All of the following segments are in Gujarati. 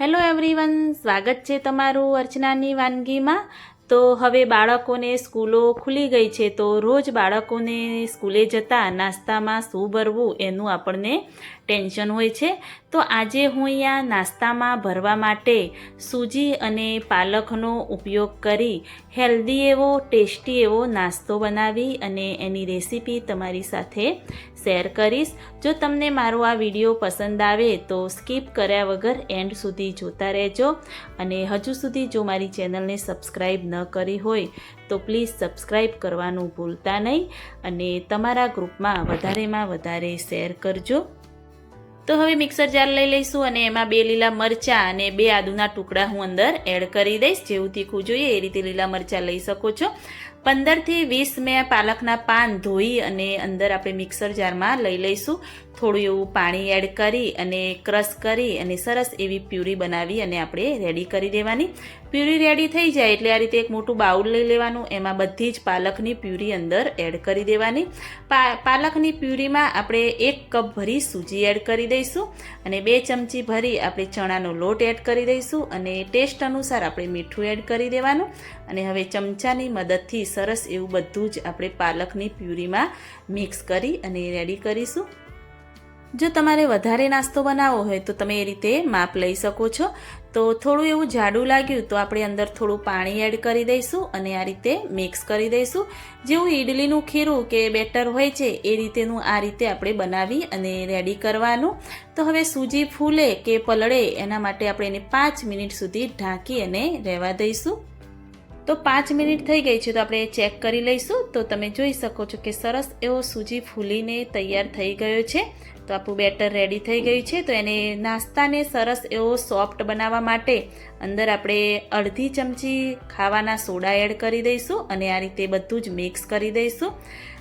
હેલો એવરીવન, સ્વાગત છે તમારું અર્ચનાની વાનગીમાં. તો હવે બાળકોને સ્કૂલો ખુલી ગઈ છે, તો રોજ બાળકોને સ્કૂલે જતાં નાસ્તામાં શું ભરવું એનું આપણને ટેન્શન હોય છે, તો આજે હું અહીંયા નાસ્તામાં ભરવા માટે સૂજી અને પાલકનો ઉપયોગ કરી હેલ્ધી એવો, ટેસ્ટી એવો નાસ્તો બનાવી અને એની રેસીપી તમારી સાથે શેર કરીશ. જો તમને મારો આ વીડિયો પસંદ આવે તો સ્કીપ કર્યા વગર એન્ડ સુધી જોતા રહેજો. અને હજુ સુધી જો મારી ચેનલને સબસ્ક્રાઈબ ન કરી હોય તો પ્લીઝ સબસ્ક્રાઈબ કરવાનું ભૂલતા નહીં અને તમારા ગ્રુપમાં વધારેમાં વધારે શેર કરજો. તો હવે મિક્સર જાર લઈ લઈશું અને એમાં બે લીલા મરચાં અને બે આદુના ટુકડા હું અંદર એડ કરી દઈશ. જેવું તીખું જોઈએ એ રીતે લીલા મરચાં લઈ શકો છો. પંદરથી વીસ મેં પાલકના પાન ધોઈ અને અંદર આપણે મિક્સર જારમાં લઈ લઈશું. થોડું એવું પાણી એડ કરી અને ક્રશ કરી અને સરસ એવી પ્યુરી બનાવી અને આપણે રેડી કરી દેવાની. પ્યુરી રેડી થઈ જાય એટલે આ રીતે એક મોટું બાઉલ લઈ લેવાનું. એમાં બધી જ પાલકની પ્યુરી અંદર એડ કરી દેવાની. પાલકની પ્યુરીમાં આપણે એક કપ ભરી સૂજી એડ કરી દઈશું અને બે ચમચી ભરી આપણે ચણાનો લોટ એડ કરી દઈશું અને ટેસ્ટ અનુસાર આપણે મીઠું એડ કરી દેવાનું. અને હવે ચમચાની મદદથી સરસ એવું બધું જ આપણે પાલકની પ્યુરીમાં મિક્સ કરી અને રેડી કરીશું. જો તમારે વધારે નાસ્તો બનાવવો હોય તો તમે એ રીતે માપ લઈ શકો છો. તો થોડું એવું જાડું લાગ્યું તો આપણે અંદર થોડું પાણી એડ કરી દઈશું અને આ રીતે મિક્સ કરી દઈશું. જેવું ઈડલીનું ખીરું કે બેટર હોય છે એ રીતેનું આ રીતે આપણે બનાવી અને રેડી કરવાનું. તો હવે સૂજી ફૂલે કે પલળે એના માટે આપણે એને પાંચ મિનિટ સુધી ઢાંકી અને રહેવા દઈશું. તો પાંચ મિનિટ થઈ ગઈ છે તો આપણે ચેક કરી લઈશું. તો તમે જોઈ શકો છો કે સરસ એવો સૂજી ફૂલીને તૈયાર થઈ ગયો છે. તો આપણું બેટર રેડી થઈ ગયું છે. તો એને નાસ્તાને સરસ એવો સોફ્ટ બનાવવા માટે અંદર આપણે અડધી ચમચી ખાવાના સોડા એડ કરી દઈશું અને આ રીતે બધું જ મિક્સ કરી દઈશું.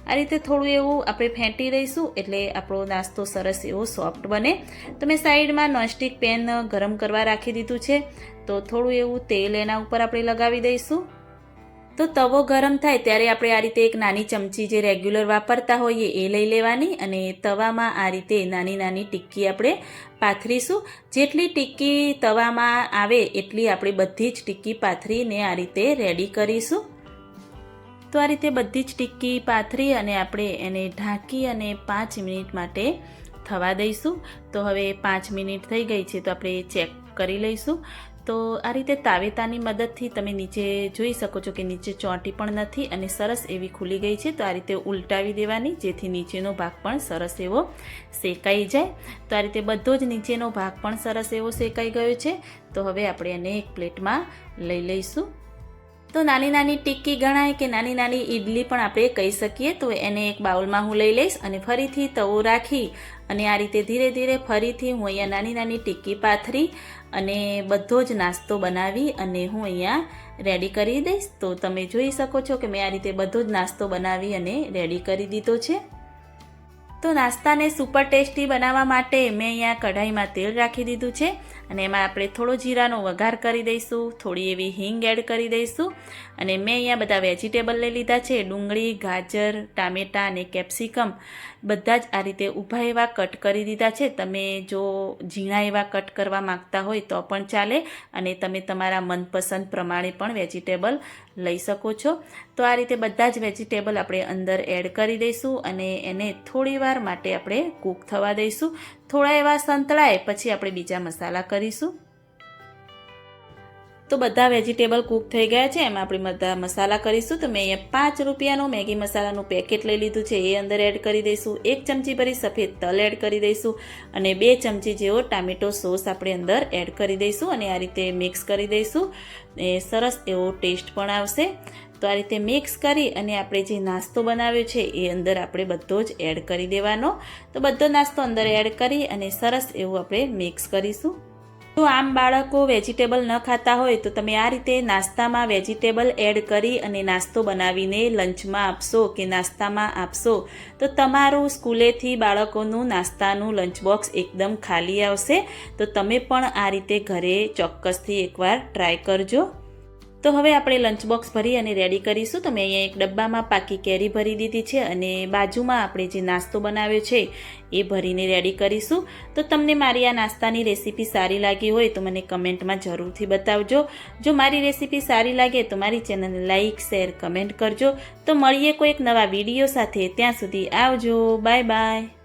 આ રીતે થોડું એવું આપણે ફેંટી દઈશું એટલે આપણો નાસ્તો સરસ એવો સોફ્ટ બને. તો મેં સાઈડમાં નોનસ્ટિક પેન ગરમ કરવા રાખી દીધું છે. તો થોડું એવું તેલ એના ઉપર આપણે લગાવી દઈશું. તો તવો ગરમ થાય ત્યારે આપણે આ રીતે એક નાની ચમચી જે રેગ્યુલર વાપરતા હોઈએ એ લઈ લેવાની અને તવામાં આ રીતે નાની નાની ટિક્કી આપણે પાથરીશું. જેટલી ટિક્કી તવામાં આવે એટલી આપણે બધી જ ટિક્કી પાથરીને આ રીતે રેડી કરીશું. તો આ રીતે બધી જ ટિક્કી પાથરી અને આપણે એને ઢાંકી અને પાંચ મિનિટ માટે થવા દઈશું. તો હવે પાંચ મિનિટ થઈ ગઈ છે તો આપણે ચેક કરી લઈશું. તો આ રીતે તાવેતાની મદદથી તમે નીચે જોઈ શકો છો કે નીચે ચોંટી પણ નથી અને સરસ એવી ખુલી ગઈ છે. તો આ રીતે ઉલટાવી દેવાની, જેથી નીચેનો ભાગ પણ સરસ એવો શેકાઈ જાય. તો આ રીતે બધો જ નીચેનો ભાગ પણ સરસ એવો શેકાઈ ગયો છે. તો હવે આપણે એને એક પ્લેટમાં લઈ લઈશું. તો નાની નાની ટિક્કી ગણાય કે નાની નાની ઈડલી પણ આપણે કહી શકીએ, તો એને એક બાઉલમાં હું લઈ લઈશ અને ફરીથી તવો રાખી અને આ રીતે ધીરે ધીરે ફરીથી હું અહીંયા નાની નાની ટિક્કી પાથરી અને બધો જ નાસ્તો બનાવી અને હું અહીંયા રેડી કરી દઈશ. તો તમે જોઈ શકો છો કે મેં આ રીતે બધો જ નાસ્તો બનાવી અને રેડી કરી દીધો છે. તો નાસ્તાને સુપર ટેસ્ટી બનાવવા માટે મેં અહીંયા કઢાઈમાં તેલ રાખી દીધું છે. અને એમાં આપણે થોડો જીરાનો વઘાર કરી દઈશું, થોડી એવી હિંગ એડ કરી દઈશું. અને મેં અહીંયા બધા વેજીટેબલ લઈ લીધા છે, ડુંગળી, ગાજર, ટામેટાં અને કેપ્સિકમ. બધા જ આ રીતે ઊભા એવા કટ કરી દીધા છે. તમે જો ઝીણા એવા કટ કરવા માંગતા હોય તો પણ ચાલે અને તમે તમારા મનપસંદ પ્રમાણે પણ વેજીટેબલ લઈ શકો છો. તો આ રીતે બધા જ વેજીટેબલ આપણે અંદર એડ કરી દઈશું અને એને થોડી વાર માટે આપણે કૂક થવા દઈશું. થોડા એવા સંતળાય, પછી આપણે બીજા મસાલા કરીશું. તો બધા વેજીટેબલ કૂક થઈ ગયા છે. એમાં આપણે બધા મસાલા કરીશું. તો મેં અહીંયા પાંચ રૂપિયાનું મેગી મસાલાનું પેકેટ લઈ લીધું છે. એ અંદર એડ કરી દઈશું. એક ચમચી ભરી સફેદ તલ એડ કરી દઈશું અને બે ચમચી જેવો ટામેટો સોસ આપણે અંદર એડ કરી દઈશું અને આ રીતે મિક્સ કરી દઈશું. એ સરસ એવો ટેસ્ટ પણ આવશે. તો આ રીતે મિક્સ કરી અને આપણે જે નાસ્તો બનાવ્યો છે એ અંદર આપણે બધો જ એડ કરી દેવાનો. તો બધો નાસ્તો અંદર એડ કરી અને સરસ એવું આપણે મિક્સ કરીશું. તો આમ બાળકો વેજીટેબલ ન ખાતા હોય તો તમે આ રીતે નાસ્તામાં વેજીટેબલ એડ કરી અને નાસ્તો બનાવીને લંચમાં આપશો કે નાસ્તામાં આપશો. તો તમારું સ્કૂલેથી બાળકોનું નાસ્તાનું લંચ બોક્સ એકદમ ખાલી આવશે. તો તમે પણ આ રીતે ઘરે ચોક્કસથી એકવાર ટ્રાય કરજો. તો હવે આપણે લંચ બોક્સ ભરી અને રેડી કરીશું. તો મેં અહીંયા એક ડબ્બામાં પાકી કેરી ભરી દીધી છે અને બાજુમાં આપણે જે નાસ્તો બનાવ્યો છે એ ભરીને રેડી કરીશું. તો તમને મારી આ નાસ્તાની રેસીપી સારી લાગી હોય તો મને કમેન્ટમાં જરૂરથી બતાવજો. જો મારી રેસીપી સારી લાગે તો મારી ચેનલને લાઇક શેર કમેન્ટ કરજો. તો મળીએ કોઈક નવા વીડિયો સાથે. ત્યાં સુધી આવજો. Bye bye